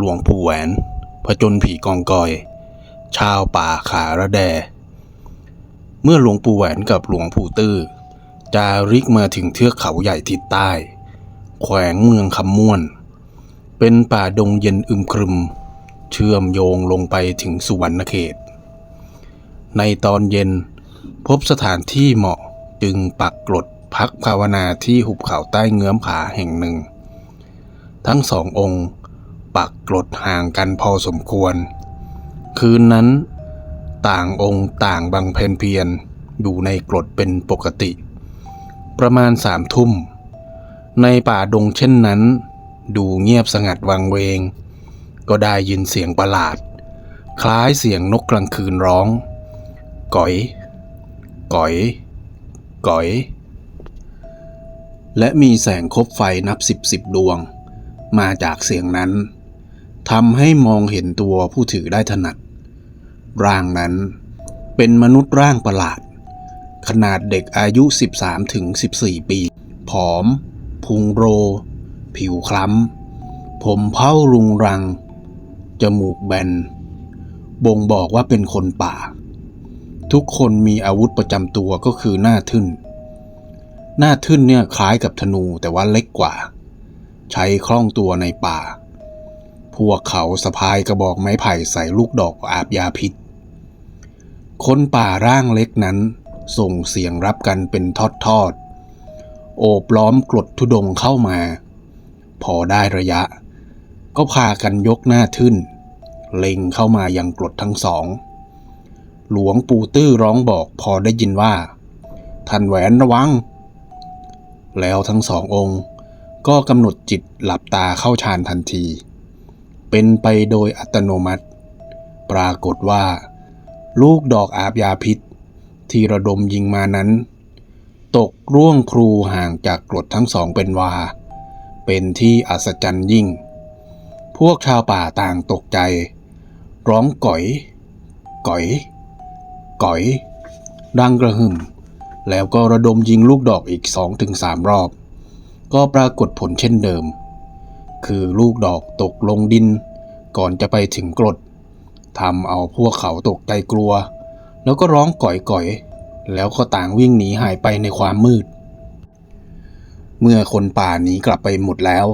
หลวงปู่แหวนผจญผีกองกอย ชาวป่าขาระแด เมื่อหลวงปู่แหวนกับหลวงปู่ตื้อจาริกมาถึงเทือกเขาใหญ่ทิศใต้ แขวงเมืองคำม่วน เป็นป่าดงเย็นอึมครึม เชื่อมโยงลงไปถึงสุวรรณเขต ในตอนเย็นพบสถานที่เหมาะจึงปักกรดพักภาวนาที่หุบเขาใต้เงื้อมผาแห่งหนึ่ง ทั้งสององค์ ปักกรดห่างกันพอสมควร คืนนั้น ต่างองค์ต่างบังเพนเพียรอยู่ในกรดเป็นปกติ ประมาณสามทุ่ม ในป่าดงเช่นนั้น ดูเงียบสงัดวังเวง ก็ได้ยินเสียงประหลาด คล้ายเสียงนกกลางคืนร้อง ก๋อย ก๋อย ก๋อยและมีแสงคบไฟนับสิบสิบดวง มาจากเสียงนั้น ทำให้มองเห็นตัวผู้ถือได้ถนัด ร่างนั้นเป็นมนุษย์ร่างประหลาด ขนาดเด็กอายุ 13ถึง14 ปี ผอม พุงโร ผิวคล้ำ ผมเผ้ารุงรัง จมูกแบน บ่งบอกว่าเป็นคนป่า ทุกคนมีอาวุธประจำตัวก็คือหน้าทึ่น หน้าทึ่นเนี่ยคล้ายกับธนูแต่ว่าเล็กกว่า ใช้คล่องตัวในป่า พวกเขาสะพายกระบอกไม้ไผ่ใส่ลูกดอกอาบยาพิษ คนป่าร่างเล็กนั้น ส่งเสียงรับกันเป็นทอดๆโอบล้อมกรดทุดงเข้ามา พอได้ระยะ ก็พากันยกหน้าทึ่น เล็งเข้ามายังกรดทั้งสอง หลวงปู่ตื้อร้องบอกพอได้ยินว่า ท่านแหวนระวัง แล้วทั้งสององค์ก็กำหนดจิตหลับตาเข้าฌานทันที เป็นไปโดยอัตโนมัติ ปรากฏว่า ลูกดอกอาบยาพิษ ที่ระดมยิงมานั้น ตกร่วงครูห่างจากกรดทั้งสองเป็นวา เป็นที่อัศจรรย์ยิ่ง พวกชาวป่าต่างตกใจ ร้องก๋อย ก๋อย ก๋อย ดังกระหึ่ม แล้วก็ระดมยิงลูกดอกอีกสองถึงสามรอบ ก็ปรากฏผลเช่นเดิม คือลูกดอกตกลงดิน ก่อนจะไปถึงกรดทำเอาพวกเขาตกใจกลัว แล้วก็ร้องก่อยๆ แล้วก็ต่างวิ่งหนีหายไปในความมืด เมื่อคนป่าหนีกลับไปหมดแล้ว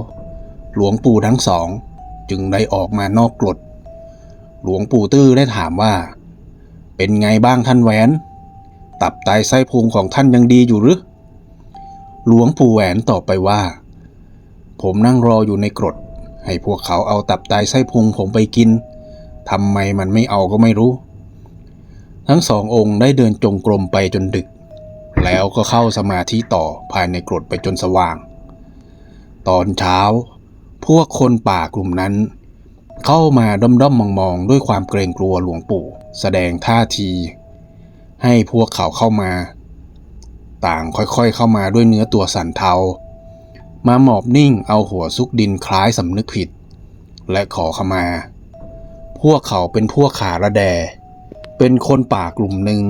หลวงปู่ทั้งสอง จึงได้ออกมานอกกรดหลวงปู่ตื้อได้ถามว่า เป็นไงบ้างท่านแหวน ตับไตไส้พุงของท่านยังดีอยู่หรือหลวงปู่แหวนตอบไปว่า ผมนั่งรออยู่ในกรด ให้พวกเขาเอาตับไตไส้พุงผมไปกินทำไมมันไม่เอาก็ไม่รู้ ทั้งสององค์ได้เดินจงกรมไปจนดึก แล้วก็เข้าสมาธิต่อภายในกรดไปจนสว่าง ตอนเช้า พวกคนป่ากลุ่มนั้น เข้ามาด้อมด้อมมองๆด้วยความเกรงกลัวหลวงปู่ แสดงท่าที ให้พวกเขาเข้ามา ต่างค่อยๆเข้ามาด้วยเนื้อตัวสั่นเทา มาหมอบนิ่งเอาหัวซุกดินคล้ายสำนึกผิด และขอขมา พวกเขาเป็นพวกขาระแด เป็นคนป่ากลุ่มหนึ่ง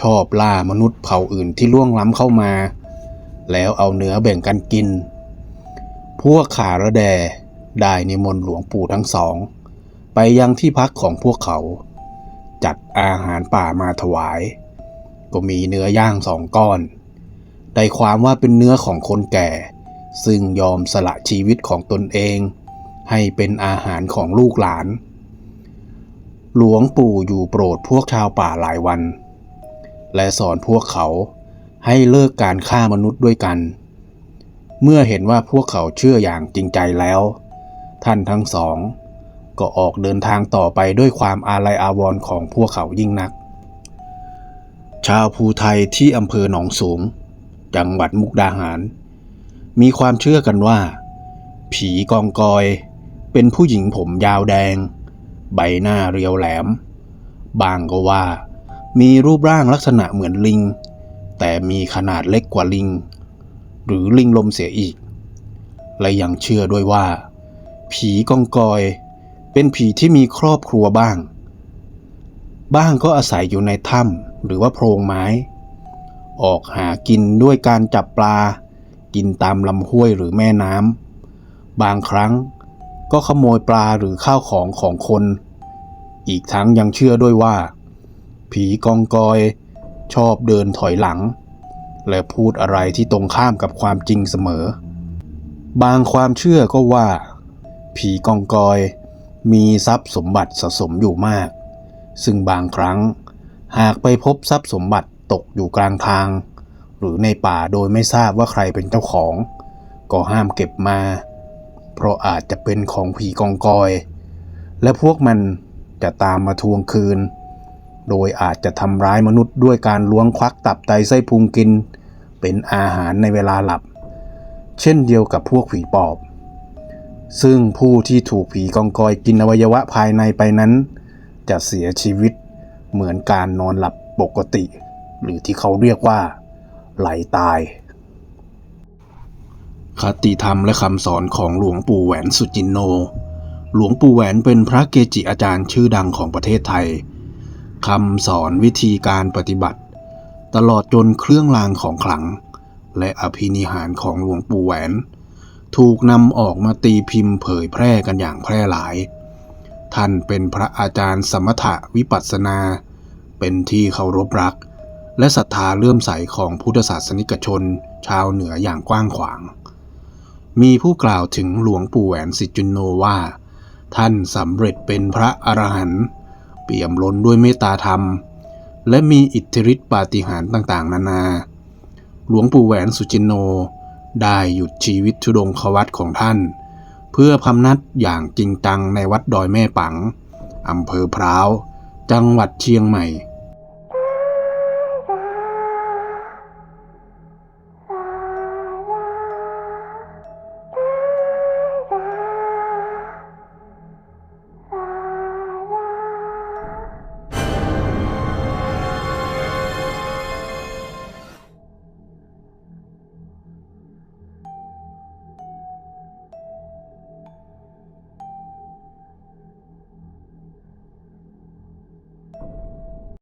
ชอบล่ามนุษย์เผ่าอื่นที่ล่วงล้ำเข้ามา แล้วเอาเนื้อแบ่งกันกิน พวกขาระแดได้นิมนต์หลวงปู่ทั้งสอง ไปยังที่พักของพวกเขา จัดอาหารป่ามาถวาย ก็มีเนื้อย่างสองก้อน ได้ความว่าเป็นเนื้อของคนแก่ ซึ่งยอมสละชีวิตของตนเอง ให้เป็นอาหารของลูกหลาน หลวงปู่อยู่โปรดพวกชาวป่าหลายวัน และสอนพวกเขาให้เลิกการฆ่ามนุษย์ด้วยกัน เมื่อเห็นว่าพวกเขาเชื่ออย่างจริงใจแล้ว ท่านทั้งสอง ก็ออกเดินทางต่อไปด้วยความอาลัยอาวรณ์ของพวกเขายิ่งนัก ชาวภูไทยที่อำเภอหนองสูง จังหวัดมุกดาหาร มีความเชื่อกันว่า ผีกองกอย เป็นผู้หญิงผมยาวแดง ใบหน้าเรียวแหลม บางก็ว่า มีรูปร่างลักษณะเหมือนลิง แต่มีขนาดเล็กกว่าลิง หรือลิงลมเสียอีก และยังเชื่อด้วยว่า ผีกองกอย เป็นผีที่มีครอบครัวบ้าง บ้างก็อาศัยอยู่ในถ้ำหรือว่าโพรงไม้ ออกหากินด้วยการจับปลา กินตามลำห้วยหรือแม่น้ำบางครั้งก็ขโมยปลาหรือข้าวของของคน อีกทั้งยังเชื่อด้วยว่า ผีกองกอยชอบเดินถอยหลัง และพูดอะไรที่ตรงข้ามกับความจริงเสมอ บางความเชื่อก็ว่า ผีกองกอยมีทรัพย์สมบัติสะสมอยู่มาก ซึ่งบางครั้งหากไปพบทรัพย์สมบัติตกอยู่กลางทาง หรือในป่าโดยไม่ทราบว่าใครเป็นเจ้าของ ก็ห้ามเก็บมา เพราะอาจจะเป็นของผีกองกอย และพวกมันจะตามมาทวงคืน โดยอาจจะทำร้ายมนุษย์ด้วยการล้วงควักตับไตไส้พุงกิน เป็นอาหารในเวลาหลับ เช่นเดียวกับพวกผีปอบ ซึ่งผู้ที่ถูกผีกองกอยกินอวัยวะภายในไปนั้น จะเสียชีวิตเหมือนการนอนหลับปกติ หรือที่เขาเรียกว่า ไหลตาย คติธรรมและคำสอนของหลวงปู่แหวนสุจินโน หลวงปู่แหวนเป็นพระเกจิอาจารย์ชื่อดังของประเทศไทย คำสอนวิธีการปฏิบัติ ตลอดจนเครื่องรางของขลัง และอภินิหารของหลวงปู่แหวน ถูกนำออกมาตีพิมพ์เผยแพร่กันอย่างแพร่หลาย ท่านเป็นพระอาจารย์สมถะวิปัสสนา เป็นที่เคารพรัก และศรัทธาเลื่อมใสของพุทธศาสนิกชน ชาวเหนืออย่างกว้างขวาง มีผู้กล่าวถึงหลวงปู่แหวนสิจุนโนว่า ท่านสำเร็จเป็นพระอรหันต์เปี่ยมล้นด้วยเมตตาธรรม และมีอิทธิฤทธิปาฏิหาริย์ต่างๆ นานา หลวงปู่แหวนสุจินโนได้หยุดชีวิตทุดงควัตของท่าน เพื่อพำนักอย่างจริงจังในวัดดอยแม่ปังอำเภอพร้าว จังหวัดเชียงใหม่